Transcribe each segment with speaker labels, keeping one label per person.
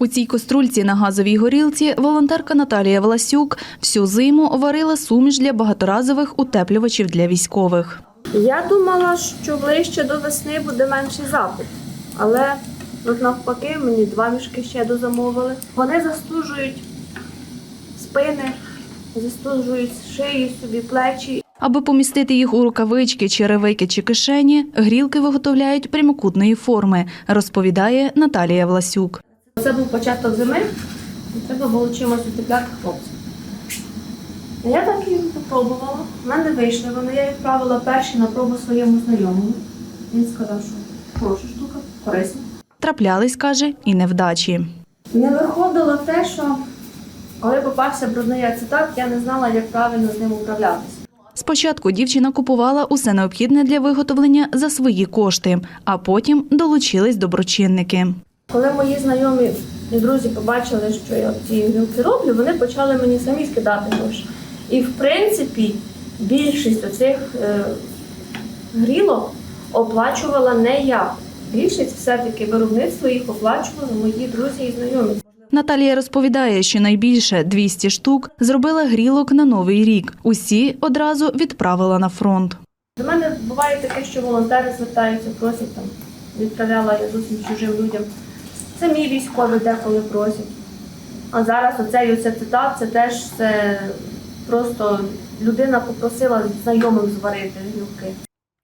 Speaker 1: У цій кострульці на газовій горілці волонтерка Наталія Власюк всю зиму варила суміш для багаторазових утеплювачів для військових.
Speaker 2: Я думала, що ближче до весни буде менший запит, але от навпаки мені два мішки ще дозамовили. Вони застужують спини, застужують шиї собі, плечі.
Speaker 1: Аби помістити їх у рукавички, черевики чи кишені, грілки виготовляють прямокутної форми, розповідає Наталія Власюк.
Speaker 2: Це був початок зими, і треба було чимось утепляти хлопців. Я так і попробувала. У мене вийшли вони. Я відправила перші на пробу своєму знайомому. Він сказав, що хороша штука, корисна.
Speaker 1: Траплялись, каже, і невдачі.
Speaker 2: Не виходило те, що коли попався брудний ацетат, я не знала, як правильно з ним управлятися.
Speaker 1: Спочатку дівчина купувала усе необхідне для виготовлення за свої кошти, а потім долучились доброчинники.
Speaker 2: Коли мої знайомі і друзі побачили, що я ці грілки роблю, вони почали мені самі скидати гроші. І в принципі більшість оцих е, грілок оплачувала не я. Більшість все-таки виробництво їх оплачували мої друзі і знайомі.
Speaker 1: Наталія розповідає, що найбільше 200 штук зробила грілок на новий рік. Усі одразу відправила на фронт.
Speaker 2: До мене буває таке, що волонтери звертаються, просять там. Відправляла я зовсім чужим людям. Це мій військовий деколи просять. А зараз оцей оце цитат, це теж це просто людина попросила знайомим зварити гілки.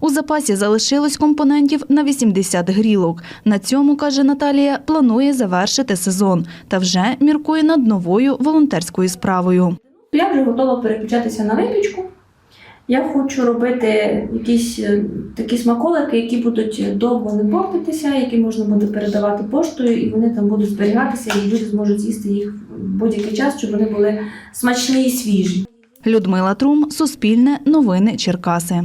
Speaker 1: У запасі залишилось компонентів на 80 грілок. На цьому, каже Наталія, планує завершити сезон та вже міркує над новою волонтерською справою.
Speaker 2: Я вже готова переключатися на випічку. Я хочу робити якісь е, такі смаколики, які будуть довго не портитися, які можна буде передавати поштою, і вони там будуть зберігатися, і люди зможуть з'їсти їх в будь-який час, щоб вони були смачні і свіжі.
Speaker 1: Людмила Трум, Суспільне, Новини Черкаси.